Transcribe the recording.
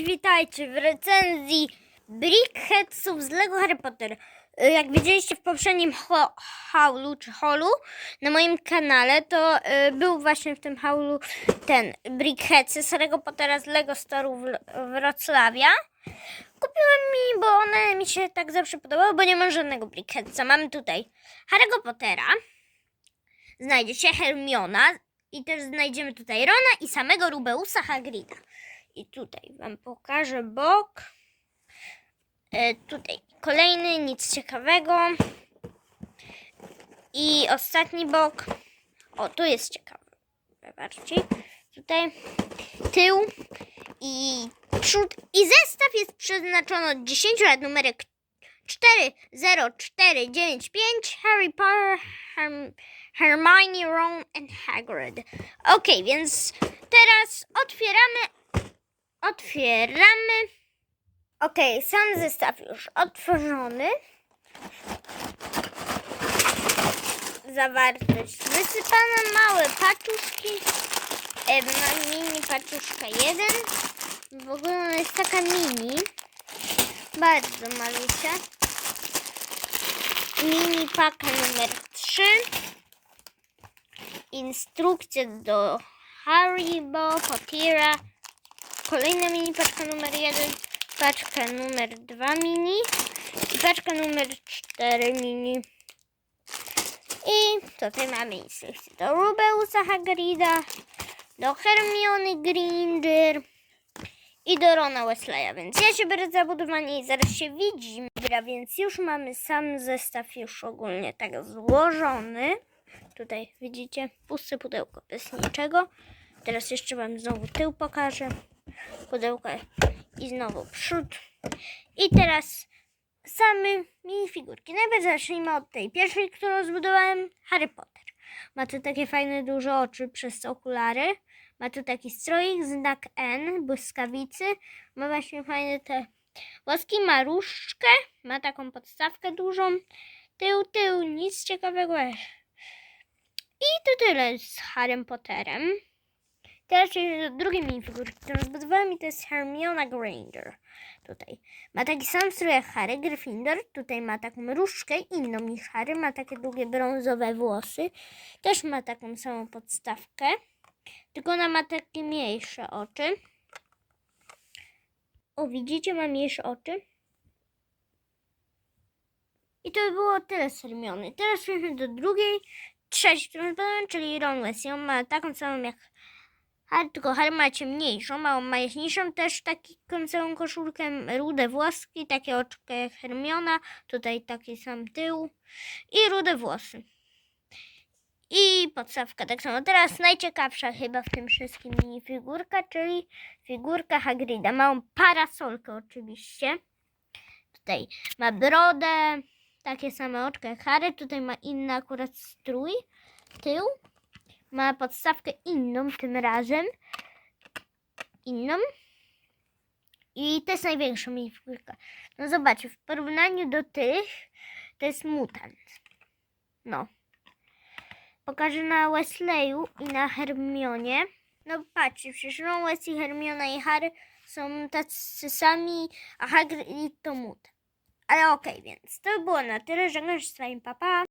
Witajcie w recenzji Brickheadsów z Lego Harry Potter. Y, Jak widzieliście w poprzednim haulu czy holu na moim kanale, to y, był właśnie w tym haulu ten Brickheadsy z Harry Pottera z Lego Store'u w Wrocławia. Kupiłem mi, bo one mi się tak zawsze podobały, bo nie mam żadnego Brickheadsa. Mamy tutaj Harry'ego Pottera, znajdzie się Hermiona i też znajdziemy tutaj Rona i samego Rubeusa Hagrida. I tutaj Wam pokażę bok. E, tutaj kolejny, nic ciekawego. I ostatni bok. O, tu jest ciekawy. Zobaczcie. Tutaj tył i przód. I zestaw jest przeznaczony od 10 lat. Numerek 40495 Harry Potter, Herm Hermione, Ron and Hagrid. Ok, więc teraz otwieramy Otwieramy. Ok, sam zestaw już otworzony. Zawartość wysypana, małe paczuszki. E, mini paczuszka 1. W ogóle ona jest taka mini. Bardzo malusia. Mini paka numer 3. Instrukcja do Haribo, Pottera. Kolejna mini paczka numer 1, paczka numer 2 mini i paczka numer 4 mini. I tutaj mamy instrukcję do Rubeusa Hagrida, do Hermiony Granger i do Rona Wesleya, więc ja się biorę za budowanie i zaraz się widzimy. Dobra, więc już mamy sam zestaw już ogólnie tak złożony. Tutaj widzicie puste pudełko bez niczego. Teraz jeszcze wam znowu tył pokażę pudełka i znowu przód. I teraz same minifigurki. Najpierw zacznijmy od tej pierwszej, którą zbudowałem. Harry Potter. Ma tu takie fajne duże oczy przez okulary. Ma tu taki stroik, znak N, błyskawicy. Ma właśnie fajne te włoski. Ma różdżkę. Ma taką podstawkę dużą. Tył, tył, nic ciekawego. I to tyle z Harrym Potterem. Teraz przejdziemy do drugiej minifigury, którą zbudowałem i to jest Hermiona Granger. Tutaj ma taki sam strój jak Harry Gryffindor. Tutaj ma taką różdżkę inną niż Harry. Ma takie długie brązowe włosy. Też ma taką samą podstawkę. Tylko ona ma takie mniejsze oczy. O, widzicie? Ma mniejsze oczy. I to by było tyle z Hermiony. Teraz przejdźmy do drugiej, trzeciej, którą zbudowałem, czyli Ron Weasley. On ma taką samą jak Harry, tylko ma ciemniejszą, małą ma jaśniejszą, też taką całą koszulkę, rude włoski, takie oczka jak Hermiona, tutaj taki sam tył i rude włosy. I podstawka tak samo. Teraz najciekawsza chyba w tym wszystkim minifigurka, czyli figurka Hagrida. Małą parasolkę oczywiście. Tutaj ma brodę, takie same oczka jak Harry. Tutaj ma inny akurat strój, tył ma podstawkę inną tym razem. Inną. I to jest największa minifigurka. No zobaczcie, w porównaniu do tych to jest mutant. No. Pokażę na Wesleyu i na Hermionie. No patrzcie, przecież Ron, Wesley, Hermiona i Harry są tacy sami, a Hagrid to mutant. Ale okej, więc to by było na tyle. Żegnam się z wami, papa.